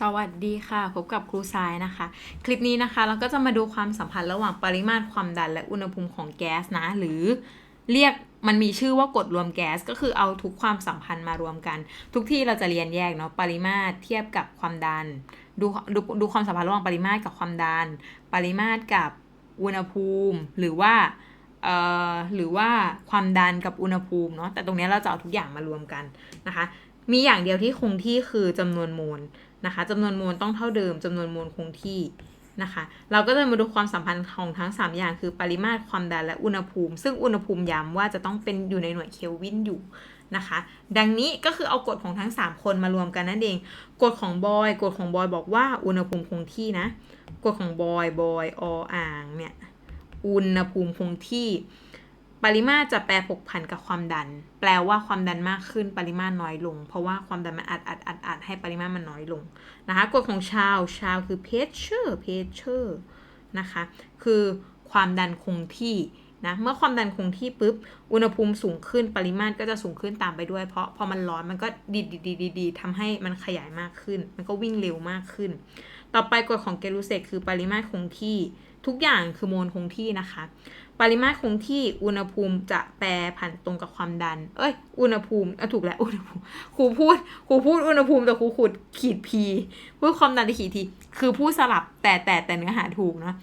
สวัสดีค่ะ พบกับครูทรายนะคะ คลิปนี้นะคะ เราก็จะมาดูความสัมพันธ์ระหว่างปริมาตรความดันและอุณหภูมิของแก๊สนะ หรือเรียกมันมีชื่อว่ากฎรวมแก๊สก็คือเอาทุกความสัมพันธ์มารวมกัน ทุกที่เราจะเรียนแยกเนาะปริมาตรเทียบกับความดัน ดูดูดูความสัมพันธ์ระหว่างปริมาตรกับความดัน ปริมาตรกับอุณหภูมิ หรือว่าเอ่อหรือว่าความดันกับอุณหภูมิเนาะแต่ตรงนี้เราจะเอาทุกอย่างมารวมกันนะคะ มีอย่างเดียวที่คงที่คือจำนวนโมล นะคะจำนวนโมลต้องเท่าเดิมจำนวนโมลคงที่นะคะเราก็จะมาดูความสัมพันธ์ของทั้ง 3 อย่างคือปริมาตรความดันและอุณหภูมิ ซึ่งอุณหภูมิย้ำว่าจะต้องเป็นอยู่ในหน่วยเคลวินอยู่นะคะ ดังนี้ก็คือเอากฎของทั้ง 3 คนมารวมกันนั่นเองกฎของบอยกฎของบอยบอกว่าอุณหภูมิคงที่นะกฎของบอยบอยออ่างเนี่ยอุณหภูมิคงที่ ปริมาตรจะแปรผกผันกับความดัน แปลว่าความดันมากขึ้นปริมาตรน้อยลง เพราะว่าความดันมันอัดอัดอัดอัดให้ปริมาตรมันน้อยลงนะคะกฎของชาวชาวคือ pressure pressure นะคะคือความดันคงที่นะเมื่อความดันคงที่ปุ๊บอุณหภูมิสูงขึ้นปริมาตรก็จะสูงขึ้นตามไปด้วย เพราะพอมันร้อนมันก็ดีดดีดีดีทำให้มันขยายมากขึ้น มันก็วิ่งเร็วมากขึ้น ต่อไปกฎของเกลูเซกคือปริมาตรคงที่ ทุกอย่างคือโมลคงที่นะคะ ปริมาตรคงที่อุณหภูมิจะแปรผันตรงกับความดัน เอ้ย อุณหภูมิอะถูกแล้วอุณหภูมิครูพูดครูพูดอุณหภูมิแต่ครูขุดขีดพีพูดความดันที่ขีดทีคือพูดสลับแต่แต่แต่เนื้อหาถูกเนาะ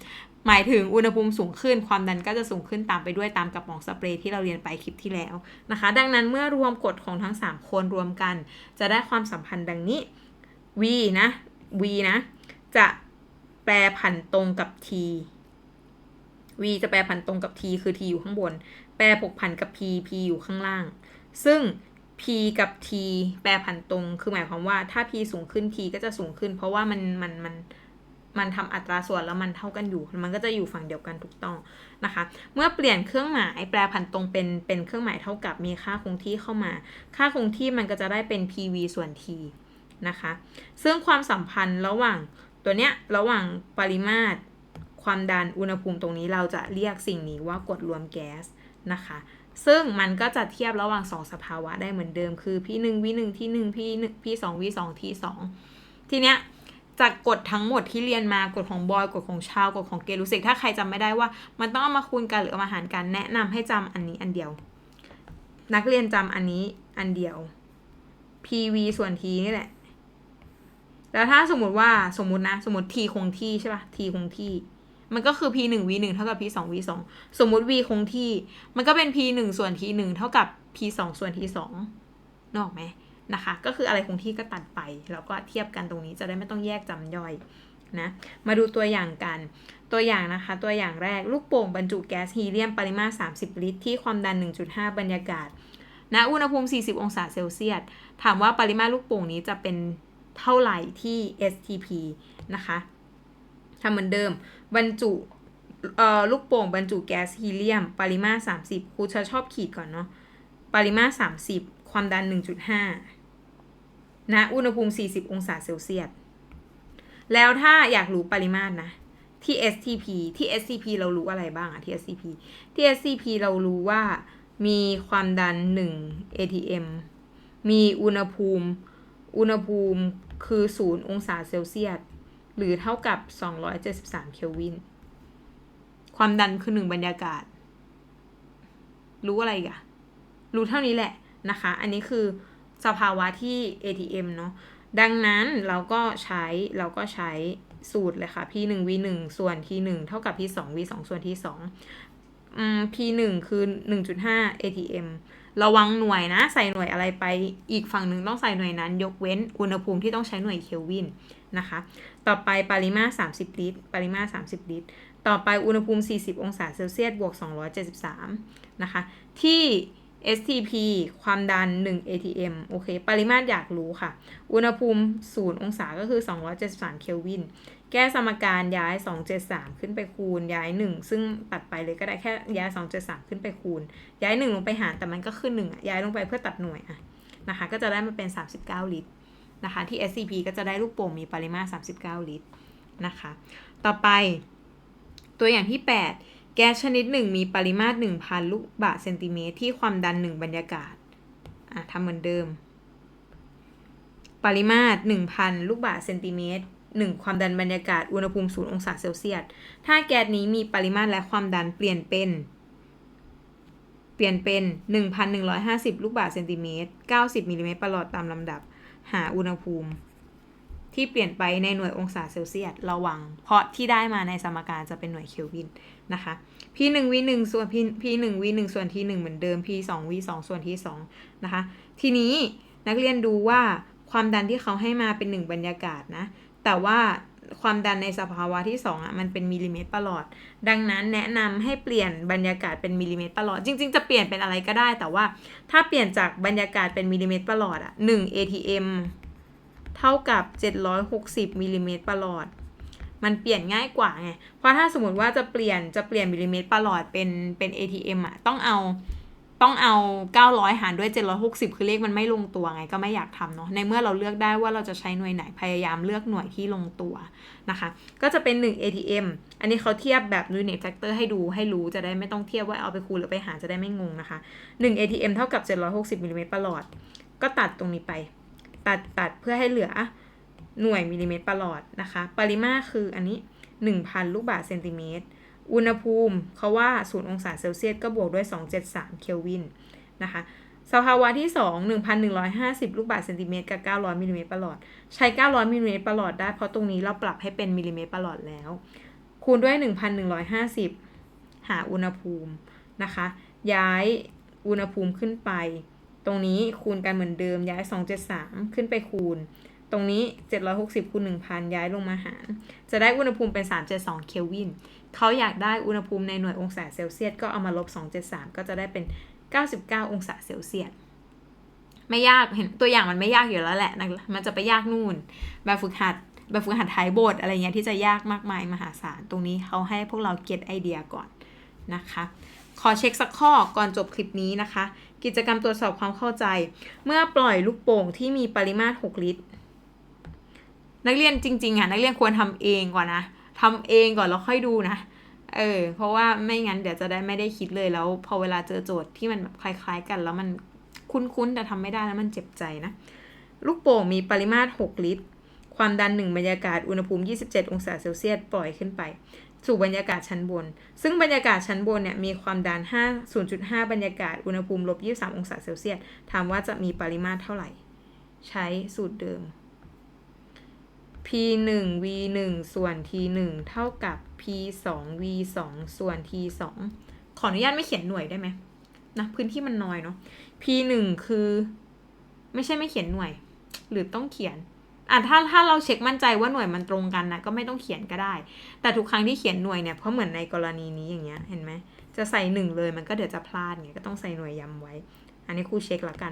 หมายถึงอุณหภูมิสูงขึ้นความดันก็จะสูงขึ้นตามไปด้วยตามกระป๋องสเปรย์ที่เราเรียนไปคลิปที่แล้วนะคะ ดังนั้นเมื่อรวมกฎของทั้ง 3 คนรวมกัน จะได้ความสัมพันธ์ดังนี้ v นะ v นะ จะแปรผันตรงกับ t v จะแปรผันตรงกับ t คือ t อยู่ข้างบน แปรผกผันกับ p p อยู่ข้างล่าง ซึ่ง p กับ t แปรผันตรง คือหมายความว่าถ้า p สูงขึ้น t ก็จะสูงขึ้น เพราะว่ามันมันมันมันทำอัตราส่วนแล้วมันเท่ากันอยู่ มันก็จะอยู่ฝั่งเดียวกันถูกต้องนะคะ เมื่อเปลี่ยนเครื่องหมายแปรผันตรงเป็นเป็นเครื่องหมายเท่ากับมีค่าคงที่เข้ามา ค่าคงที่มันก็จะได้เป็น pv ส่วน t นะคะ ซึ่งความสัมพันธ์ระหว่างตัวเนี้ยระหว่างปริมาตร ความดันอุณหภูมิตรงนี้เราจะเรียกสิ่งนี้ว่ากฎรวมแก๊สนะคะ ซึ่งมันก็จะเทียบระหว่าง 2 สภาวะได้เหมือนเดิมคือ P1 V1 ที่1 P1 P2 V2 T2 ทีเนี้ยจากกฎทั้งหมดที่เรียนมากฎของบอยกฎของชาวกฎของเกลูสิกถ้าใครจำไม่ได้ว่า มันต้องเอามาคูณกันหรือเอามาหารกันแนะนำให้จำอันนี้อันเดียว นักเรียนจำอันนี้อันเดียว PV ส่วน T นี่แหละ แล้วถ้าสมมติว่าสมมตินะ สมมติ T คงที่ใช่ปะ T คงที่ มันก็คือ p 1 v 1เท่ากับ p 2 v 2สมมุติ v คงที่ มันก็เป็น p 1ส่วน t 1เท่ากับ p 2ส่วน t 2นออกไหมนะคะ ก็คืออะไรคงที่ก็ตัดไป แล้วก็เทียบกันตรงนี้จะได้ไม่ต้องแยกจำย่อยนะ มาดูตัวอย่างกัน ตัวอย่างนะคะ ตัวอย่างแรกลูกโป่งบรรจุแก๊สฮีเลียมปริมาตร 30 ลิตร ที่ความดัน 1.5 บรรยากาศณอุณหภูมิ 40 องศาเซลเซียส ถามว่าปริมาตรลูกโป่งนี้จะเป็นเท่าไหร่ที่ STP นะคะ ทำเหมือนเดิม บรรจุลูกโป่งบรรจุแก๊สฮีเลียม ปริมาตร 30 ครูจะชอบขีดก่อนเนาะ ปริมาตร 30 ความดัน 1.5ณอุณหภูมิ 40 องศาเซลเซียส แล้วถ้าอยากรู้ปริมาตรนะ ที่ STP ที่ STP เรารู้อะไรบ้างอะที่ STP ที่ STP เรารู้ว่ามีความดัน 1 ATM มีอุณหภูมิ อุณหภูมิคือ 0 องศาเซลเซียส หรือเท่ากับ 273 เคลวิน ความดันคือ1บรรยากาศ รู้อะไรกะรู้เท่านี้แหละนะคะ อันนี้คือสภาวะที่ ATM เนาะ ดังนั้นเราก็ใช้เราก็ใช้สูตรเลยค่ะ P 1 V 1ส่วน T 1เท่ากับ P 2 V 2ส่วน T 2อืม P 1คือ 1.5 ATM ระวังหน่วยนะ ใส่หน่วยอะไรไป อีกฝั่งหนึ่งต้องใส่หน่วยนั้น ยกเว้นอุณหภูมิที่ต้องใช้หน่วยเคลวินนะคะ ต่อไปปริมาตร 30 ลิตร ปริมาตร 30 ลิตร ต่อไปอุณหภูมิ 40 องศาเซลเซียส บวก 273 นะคะ ที่ STP ความดัน 1 ATM โอเค ปริมาตรอยากรู้ค่ะ อุณหภูมิ 0 องศาก็คือ 273 เคลวิน แก้สมการย้าย 273 ขึ้นไปคูณย้าย 1 ซึ่งตัดไปเลยก็ได้แค่ย้าย 273 ขึ้นไปคูณ ย้าย 1 ลงไปหารแต่มันก็ขึ้น1อะย้ายลงไปเพื่อตัดหน่วยอะนะคะก็จะได้มาเป็น 39 ลิตรนะคะที่ SCP ก็จะได้ลูกโป่งมีปริมาตร 39 ลิตรนะคะต่อไป ตัวอย่างที่ 8 แก๊สชนิดหนึ่งมีปริมาตร 1,000 ลูกบาศก์เซนติเมตรที่ความดัน 1 บรรยากาศอะทำเหมือนเดิม ปริมาตร 1,000 ลูกบาศก์เซนติเมตร 1 ความดันบรรยากาศ อุณหภูมิ 0 องศาเซลเซียส ถ้าแก๊สนี้มีปริมาตรและความดันเปลี่ยนเป็น เปลี่ยนเป็น 1,150 ลูกบาศก์เซนติเมตร 90 มิลลิเมตรประหลอดตามลำดับ หาอุณหภูมิ ที่เปลี่ยนไปในหน่วยองศาเซลเซียส ระวัง เพราะที่ได้มาในสมการจะเป็นหน่วยเคลวินนะคะ p 1 v 1ส่วน p p 1 v 1ส่วน t 1เหมือนเดิม p 2 v 2ส่วน t 2นะคะ ทีนี้นักเรียนดูว่าความดันที่เขาให้มาเป็น 1 บรรยากาศนะ แต่ว่าความดันในสภาวะที่2อะมันเป็นมิลลิเมตรประหลอด ดังนั้นแนะนำให้เปลี่ยนบรรยากาศเป็นมิลลิเมตรประหลอด จริง ๆ จะเปลี่ยนเป็นอะไรก็ได้ แต่ว่าถ้าเปลี่ยนจากบรรยากาศเป็นมิลลิเมตรประหลอดอะ1 atm เท่ากับ 760มิลลิเมตรประหลอด มันเปลี่ยนง่ายกว่าไง เพราะถ้าสมมติว่าจะเปลี่ยนจะเปลี่ยนมิลลิเมตรประหลอดเป็นเป็น ATM อะต้องเอา ต้องเอา 900 หารด้วย 760 คือเลขมันไม่ลงตัวไงก็ไม่อยากทำเนาะในเมื่อเราเลือกได้ว่าเราจะใช้หน่วยไหนพยายามเลือกหน่วยที่ลงตัวนะคะ ก็จะเป็น 1 ATM อันนี้เขาเทียบแบบ unit factor ให้ดูให้รู้จะได้ไม่ต้องเทียบว่าเอาไปคูณหรือไปหารจะได้ไม่งงนะคะ 1 ATM เท่ากับ 760มิลลิเมตรประหลอด ก็ตัดตรงนี้ไป ตัดตัดเพื่อให้เหลือหน่วยมิลลิเมตรประหลอดนะคะ ปริมาตรคืออันนี้ 1,000 ลูกบาศก์เซนติเมตร อุณหภูมิเขาว่า 0 องศาเซลเซียสก็บวกด้วย 273 เคลวินนะคะ สภาวะที่ 2 1,150 ลูกบาศก์เซนติเมตรกับ 900 มิลลิเมตรประหลอด ใช้ 900 มิลลิเมตรประหลอดได้ เพราะตรงนี้เราปรับให้เป็นมิลลิเมตรประหลอดแล้ว คูณด้วย 1,150 หาอุณหภูมินะคะ ย้ายอุณหภูมิขึ้นไป ตรงนี้คูณกันเหมือนเดิม ย้าย 273 ขึ้นไปคูณ ตรงนี้ 760คูณ1,000 ย้ายลงมาหาร จะได้อุณหภูมิเป็น 372 เคลวิน เขาอยากได้อุณหภูมิในหน่วยองศาเซลเซียส ก็เอามาลบ 273 ก็จะได้เป็น 99 องศาเซลเซียส ไม่ยาก เห็นตัวอย่างมันไม่ยากอยู่แล้วแหละ มันจะไปยากนู่น แบบฝึกหัด แบบฝึกหัดท้ายบทอะไรเงี้ยที่จะยากมากมายมหาศาล ตรงนี้เขาให้พวกเราเก็ตไอเดียก่อนนะคะ ขอเช็คสักข้อก่อนจบคลิปนี้นะคะ กิจกรรมตรวจสอบความเข้าใจ เมื่อปล่อยลูกโป่งที่มีปริมาตร 6 ลิตร นักเรียนจริง ๆอะนักเรียนควรทำเองก่อนนะทำเองก่อนแล้วค่อยดูนะเออเพราะว่าไม่งั้นเดี๋ยวจะได้ไม่ได้คิดเลยแล้วพอเวลาเจอโจทย์ที่มันแบบคล้าย ๆ กัน แล้วมันคุ้นๆแต่ทำไม่ได้แล้วมันเจ็บใจนะ ลูกโป่งมีปริมาตร 6 ลิตร ความดัน 1 บรรยากาศอุณหภูมิ 27 องศาเซลเซียสปล่อยขึ้นไป สู่บรรยากาศชั้นบน ซึ่งบรรยากาศชั้นบนเนี่ยมีความดัน 5 0.5 บรรยากาศอุณหภูมิลบ23 องศาเซลเซียสถามว่าจะมีปริมาตรเท่าไหร่ ใช้สูตรเดิม p 1 v 1ส่วน t 1เท่ากับ p 2 v 2ส่วน t 2ขออนุญาตไม่เขียนหน่วยได้ไหมนะพื้นที่มันน้อยเนาะ p 1คือ ไม่ใช่ไม่เขียนหน่วย หรือต้องเขียนอะถ้าถ้าเราเช็คมั่นใจว่าหน่วยมันตรงกันนะก็ไม่ต้องเขียนก็ได้ แต่ทุกครั้งที่เขียนหน่วยเนี่ยเพราะเหมือนในกรณีนี้อย่างเงี้ยเห็นไหมจะใส่หนึ่งเลยมันก็เดี๋ยวจะพลาดไงก็ต้องใส่หน่วยย้ำไว้ อันนี้ครูเช็คแล้วกัน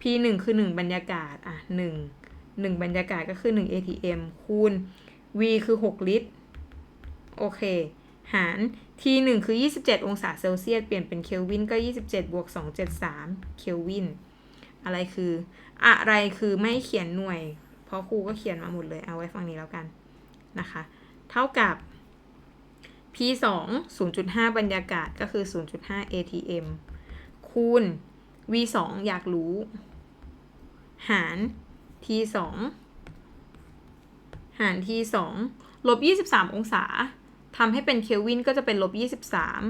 p 1คือ 1 บรรยากาศอะ1 1 บรรยากาศก็คือ 1 ATM คูณ V คือ 6 ลิตร โอเค หาร T 1คือ 27 องศาเซลเซียส เปลี่ยนเป็นเคลวินก็ 27บวก273 เคลวิน อะไรคือ อะไรคือไม่เขียนหน่วย เพราะครูก็เขียนมาหมดเลย เอาไว้ฟังนี้แล้วกันนะคะ เท่ากับ P 2 0.5 บรรยากาศก็คือ 0.5 ATM คูณ V 2อยากรู้ หาร t สองหาร t สองลบยี่สิบสามองศาทำให้เป็นเคลวินก็จะเป็นลบยี่สิบสาม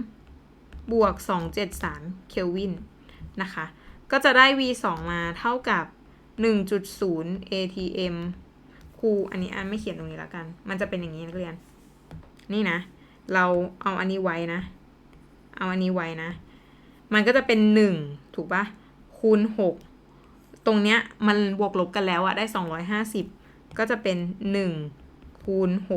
บวกสองเจ็ดสามเคลวินนะคะ ก็จะได้ v สองมาเท่ากับหนึ่งจุดศูนย์ atm ครูอันนี้อันไม่เขียนตรงนี้แล้วกัน มันจะเป็นอย่างนี้นักเรียน นี่นะ เราเอาอันนี้ไว้นะ เอาอันนี้ไว้นะ มันก็จะเป็นหนึ่งถูกปะคูณหก ตรงเนี้ยมันบวกลบกันแล้วอะได้ 250 ก็จะเป็น 1 คูณ 6.0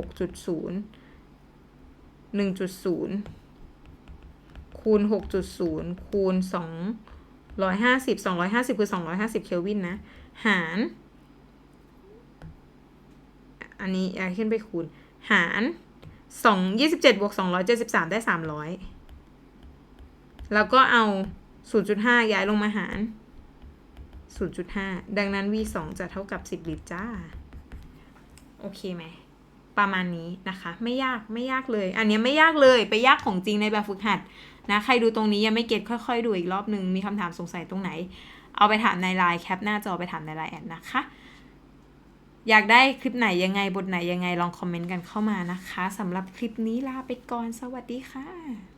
1.0 คูณ 6.0 คูณ 250 250 คือ 250 เคลวินนะ หาร อันนี้อาขึ้นไปคูณ หาร2 27บวก273 ได้ 300 แล้วก็เอา 0.5 ย้ายลงมาหาร 0.5 ดังนั้น v 2จะเท่ากับ 10 ลิตรจ้า โอเคไหม ประมาณนี้นะคะ ไม่ยากไม่ยากเลย อันนี้ไม่ยากเลย ไปยากของจริงในแบบฝึกหัดนะ ใครดูตรงนี้ยังไม่เก็ตค่อย ๆ ดูอีกรอบนึง มีคำถามสงสัยตรงไหน เอาไปถามในไลน์แคปหน้าจอไปถามในไลน์แอดนะคะ อยากได้คลิปไหนยังไงบทไหนยังไงลองคอมเมนต์กันเข้ามานะคะสำหรับคลิปนี้ลาไปก่อน สวัสดีค่ะ